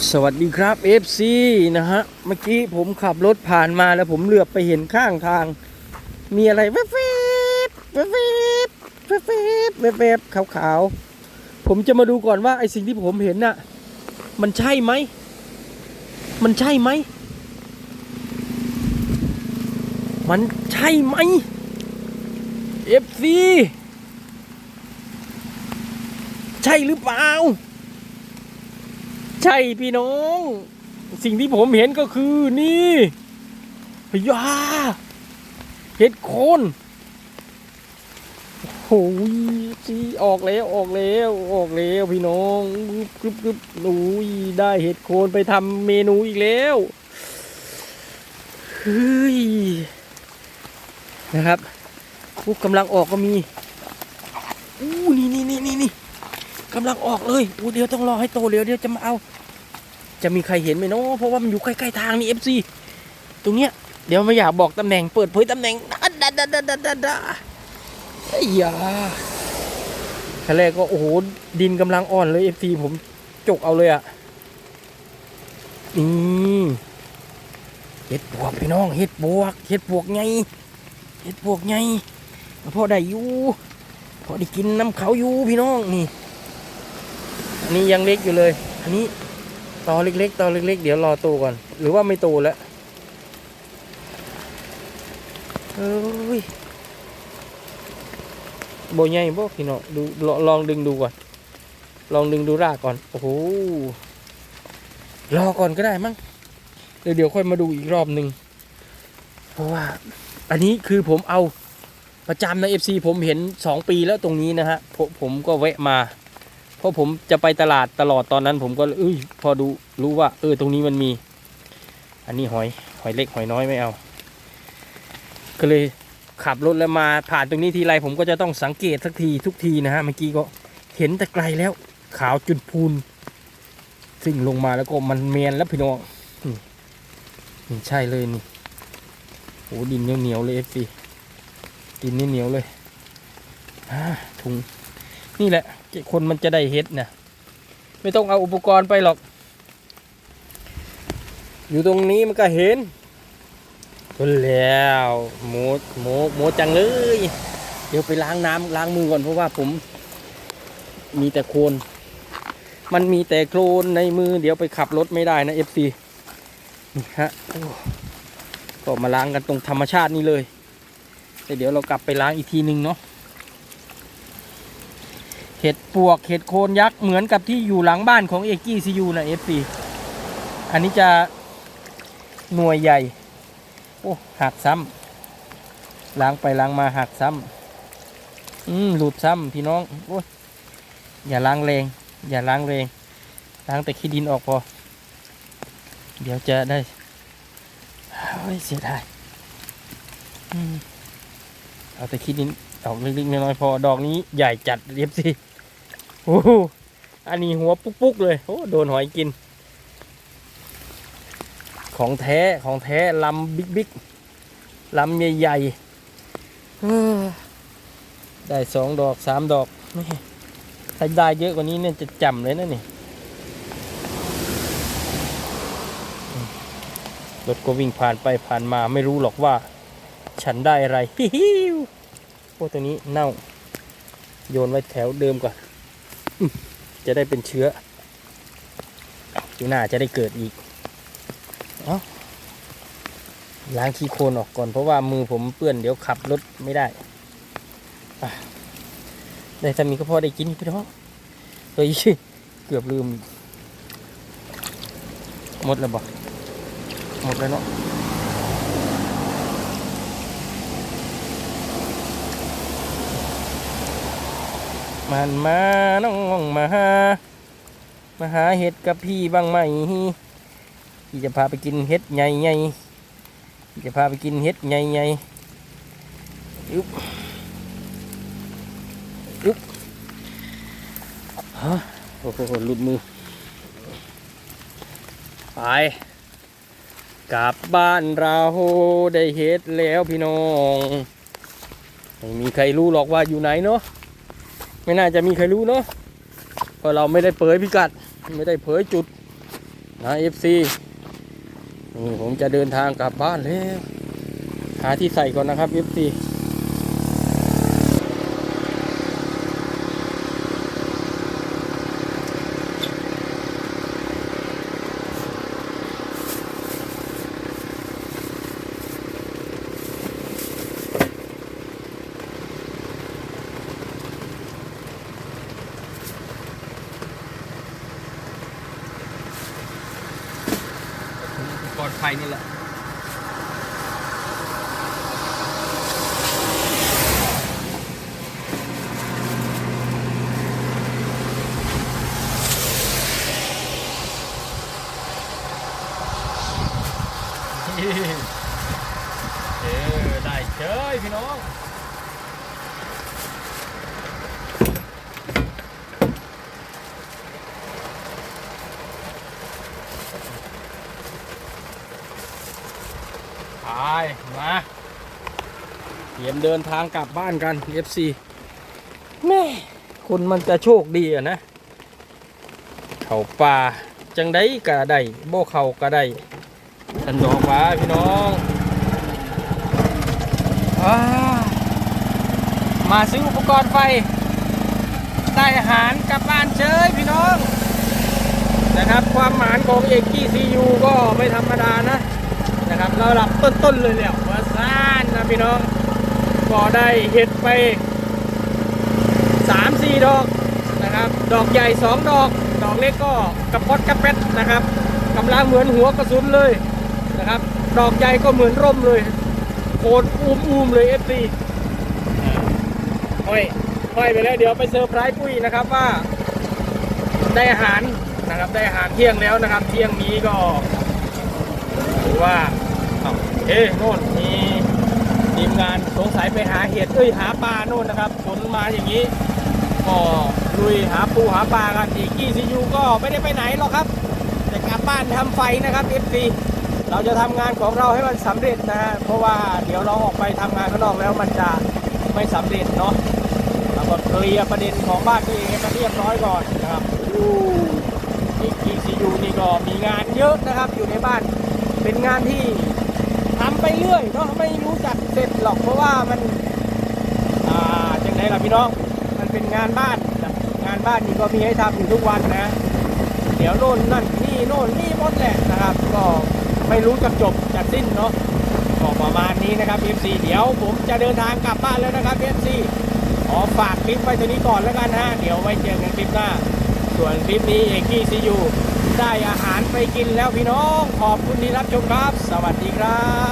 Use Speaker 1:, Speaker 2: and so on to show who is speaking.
Speaker 1: สวัสดีครับ FC นะฮะ เมื่อกี้ผมขับรถผ่านมาแล้วผมเหลือบไปเห็นข้างทาง มีอะไรแวบๆแวบๆแวบๆแวบๆแวบๆขาวๆ ผมจะมาดูก่อนว่าไอสิ่งที่ผมเห็นน่ะ มันใช่ไหม มันใช่ไหม มันใช่ไหม FC ใช่หรือเปล่า ใช่พี่น้อง สิ่งที่ผมเห็นก็คือนี่พยาเห็ดโคนโอ้ยจีออกแล้วออกแล้วออกแล้วพี่น้องกรึบกรึบหนูได้เห็ดโคนไปทำเมนูอีกแล้วเฮ้ยนะครับปุ๊บกำลังออกก็มีอู้นี่นี่นี่นี่นี่กำลังออกเลยอู้เดี๋ยวต้องรอให้โตเดี๋ยวเดี๋ยวจะมาเอา จะมีใครเห็นไหมเนาะเพราะว่ามันอยู่ใกล้ๆทางนี่ FC ตรงเนี้ยเดี๋ยวไม่อยากบอกตำแหน่งเปิดเผยตำแหน่งดัดดัดดัดดัดดัดไอ้ยาขั้นแรกก็โอ้โหดินกำลังอ่อนเลย FC ผมจกเอาเลยอะนี่เห็ดบวกพี่น้องเห็ดบวกเห็ดบวกไงเห็ดบวกไงพอได้อยู่พอได้กินน้ำเขาอยู่พี่น้องนี่อันนี้ยังเล็กอยู่เลย อันนี้ ตอเล็กๆตอเล็ก ๆ เดี๋ยวรอโตก่อน หรือว่าไม่โตแล้วเฮ้ยโบยใหญ่บ่พี่น้องดูลองลองดึงดูก่อน ลองดึงดูรากก่อน โอ้โห รอก่อนก็ได้มั้ง เดี๋ยวเดี๋ยวค่อยมาดูอีกรอบหนึ่ง เพราะว่า อันนี้คือผมเอาประจำใน FC ผมเห็น2ปีแล้วตรงนี้นะฮะ ผมผมก็แวะมา เพราะผมจะไปตลาดตลอดตอนนั้น ผมก็เอ้ยพอดูรู้ว่า เออตรงนี้มันมี อันนี้หอยหอยเล็กหอยน้อยไม่เอา ก็เลยขับรถแล้วมาผ่านตรงนี้ทีไรผมก็จะต้องสังเกตสักทีทุกทีนะฮะเมื่อกี้ก็เห็นแต่ไกลแล้ว ขาวจุดพูนสิ่งลงมาแล้วก็มันเมียนแล้วพี่น้องนี่ใช่เลยนี่โอ้ดินเหนียวๆเลยเอฟซีดินนี่เหนียวเลยถุง นี่แหละคนมันจะได้เฮ็ดนะไม่ต้องเอาอุปกรณ์ไปหรอก อยู่ตรงนี้มันก็เห็นทนแล้วโมโมโมจังเลย เดี๋ยวไปล้างน้ำล้างมือก่อนเพราะว่าผม มีแต่โคลนมันมีแต่โคลนในมือ เดี๋ยวไปขับรถไม่ได้นะเอฟซีนี่ฮะก็มาล้างกันตรงธรรมชาตินี่เลยแต่เดี๋ยวเรากลับไปล้างอีกทีหนึ่งเนาะ เห็ดปวกเห็ดโคนยักษ์เหมือนกับที่อยู่หลังบ้านของเอกกี้ซียูนะเอฟซีอันนี้จะหน่วยใหญ่ โอ้หักซ้ำล้างไปล้างมาหักซ้ำอืมหลุดซ้ำพี่น้องโอ้ยอย่าล้างแรง อย่าล้างแรงล้างแต่ขี้ดินออกพอ เดี๋ยวจะได้โอ้ยเสียดายอืมเอาแต่ขี้ดินออกเล็กๆน้อยๆพอดอกนี้ใหญ่จัดเรียบสิ โอ้โหอันนี้หัวปุ๊กๆเลย โอ้โดนหอยกิน ของแท้ของแท้ลำบิ๊กบิ๊กลำใหญ่ๆเอ้อได้สองดอกสามดอกแม่ถ้าได้เยอะกว่านี้เนี่ยจะจำเลยนะนี่รถก็วิ่งผ่านไปผ่านมาไม่รู้หรอกว่า ฉันได้อะไรฮิฮิวโอ้ตัวนี้เน่า โยนไว้แถวเดิมก่อน จะได้เป็นเชื้ออยู่หน้าจะได้เกิดอีกเอาล้างขี้โคลนออกก่อนเพราะว่ามือผมเปื้อนเดี๋ยวขับรถไม่ได้ได้ถ้ามีก็พอได้กินพี่น้องเฮ้ยเกือบลืม หมดแล้วบอกหมดแล้วเนาะ มันมาน้องมาหามาหาเห็ดกับพี่บ้างไหมพี่จะพาไปกินเห็ดใหญ่ใหญ่พี่จะพาไปกินเห็ดใหญ่ใหญ่อึ๊บอึ๊บฮะโอ้โหหลุดมือ ไปกลับบ้านเราได้เห็ดแล้วพี่น้อง ไม่มีใครรู้หรอกว่าอยู่ไหนเนาะ ไม่น่าจะมีใครรู้เนาะเพราะเราไม่ได้เผยพิกัด ไม่ได้เผยจุดนะ FC นี่ผมจะเดินทางกลับบ้านแล้วหาที่ใส่ก่อนนะครับ FC ปลอ ไฟนี่แหละเออได้เจยพี่น้อง ไป มาเตรียมเดินทางกลับบ้านกัน FC แม่คนมันจะโชคดีอะนะ เขาป่าจังได้กะได้บ่เขากะได้สันดอกว่าพี่น้องอามาซื้ออุปกรณ์ไฟ ได้อาหารกลับบ้านเฉยพี่น้อง นะครับความหมานของเอกกี้ซียูก็ไม่ธรรมดานะ นะครับระดับต้นๆเลยเนี่ยว่าซ่านนะพี่น้องก็ได้เห็ดไปสามซีดอกนะครับ ดอกใหญ่สองดอก ดอกเล็กก็กระพดกระเป็ดนะครับกำลังเหมือนหัวกระสุนเลยนะครับ ดอกใหญ่ก็เหมือนร่มเลยโคนอูมอูมๆเลยเอฟซีห้อยห้อยไปแล้วเดี๋ยวไปเซอร์ไพรส์ปุ้ยนะครับว่าได้อาหารนะครับได้อาหารเที่ยงแล้วนะครับ เที่ยงนี้ก็ ว่าเอ๊ะโน่นมีทีมงานสงสัยไปหาเห็ดเอ้ยหาปลาโน่นนะครับฝนมาอย่างนี้ก็ลุยหาปูหาปลากันอีกกี้ซียูก็ไม่ได้ไปไหนหรอกครับ แต่กลับบ้านทำไฟนะครับเอฟซีเราจะทำงานของเราให้มันสำเร็จนะฮะเพราะว่าเดี๋ยวเราออกไปทำงานข้างนอกแล้วมันจะไม่สำเร็จเนาะเราก็เคลียร์ประเด็นของบ้านตัวเองให้มันเรียบร้อยก่อนนะครับอีกกี้ซียูนี่ก็มีงานเยอะนะครับอยู่ในบ้าน เป็นงานที่ทำไปเรื่อยเนาะไม่รู้จักเสร็จหรอกเพราะว่ามันอ่าจังไงล่ะพี่น้อง มันเป็นงานบ้านงานบ้านนี่ก็มีให้ทำอยู่ทุกวันนะ เดี๋ยวโน่นนั่นนี่โน่นนี่หมดแหละนะครับ ก็ไม่รู้จะจบจะสิ้นเนาะก็ประมาณนี้นะครับ FC เดี๋ยวผมจะเดินทางกลับบ้านแล้วนะครับ FC ขอฝากคลิปไว้ตัวนี้ก่อนแล้วกันฮะเดี๋ยวไว้เจอกันคลิปหน้า ส่วนคลิปนี้เอกกี้ซียู ได้อาหารไปกินแล้วพี่น้อง ขอบคุณที่รับชมครับ สวัสดีครับ